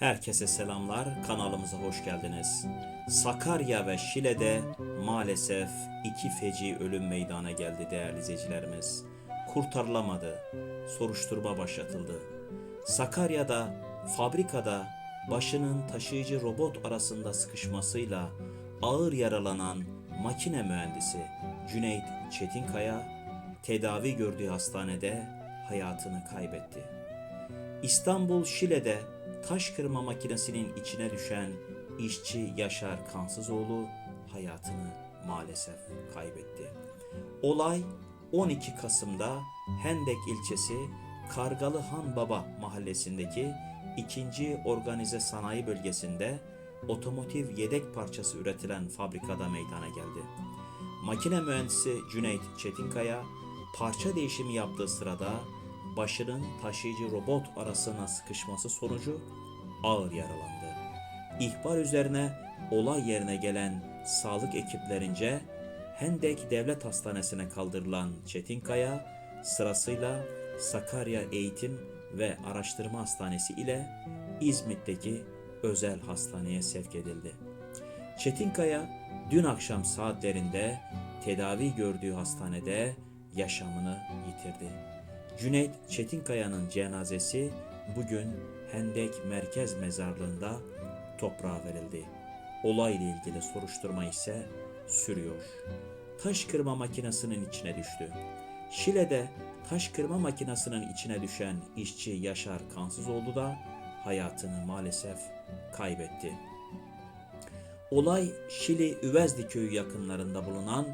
Herkese selamlar, kanalımıza hoş geldiniz. Sakarya ve Şile'de maalesef iki feci ölüm meydana geldi değerli izleyicilerimiz. Kurtarılamadı, soruşturma başlatıldı. Sakarya'da, fabrikada başının taşıyıcı robot arasında sıkışmasıyla ağır yaralanan makine mühendisi Cüneyt Çetinkaya tedavi gördüğü hastanede hayatını kaybetti. İstanbul Şile'de taş kırma makinesinin içine düşen işçi Yaşar Kansızoğlu hayatını maalesef kaybetti. Olay 12 Kasım'da Hendek ilçesi Kargalı Han Baba mahallesindeki ikinci organize sanayi bölgesinde otomotiv yedek parçası üretilen fabrikada meydana geldi. Makine mühendisi Cüneyt Çetinkaya parça değişimi yaptığı sırada başının taşıyıcı robot arasına sıkışması sonucu ağır yaralandı. İhbar üzerine olay yerine gelen sağlık ekiplerince Hendek Devlet Hastanesi'ne kaldırılan Çetinkaya sırasıyla Sakarya Eğitim ve Araştırma Hastanesi ile İzmit'teki özel hastaneye sevk edildi. Çetinkaya dün akşam saatlerinde tedavi gördüğü hastanede yaşamını yitirdi. Cüneyt Çetinkaya'nın cenazesi bugün Hendek Merkez Mezarlığı'nda toprağa verildi. Olayla ilgili soruşturma ise sürüyor. Taş kırma makinesinin içine düştü. Şile'de taş kırma makinesinin içine düşen işçi Yaşar Kansızoğlu da hayatını maalesef kaybetti. Olay Şili Üvezdi köyü yakınlarında bulunan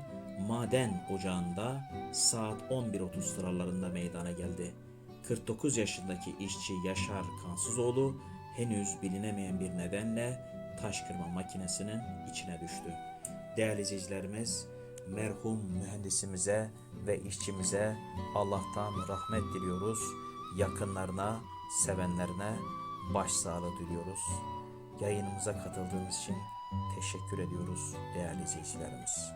maden ocağında saat 11.30 sıralarında meydana geldi. 49 yaşındaki işçi Yaşar Kansızoğlu henüz bilinemeyen bir nedenle taş kırma makinesinin içine düştü. Değerli izleyicilerimiz, merhum mühendisimize ve işçimize Allah'tan rahmet diliyoruz. Yakınlarına, sevenlerine başsağlığı diliyoruz. Yayınımıza katıldığınız için teşekkür ediyoruz değerli izleyicilerimiz.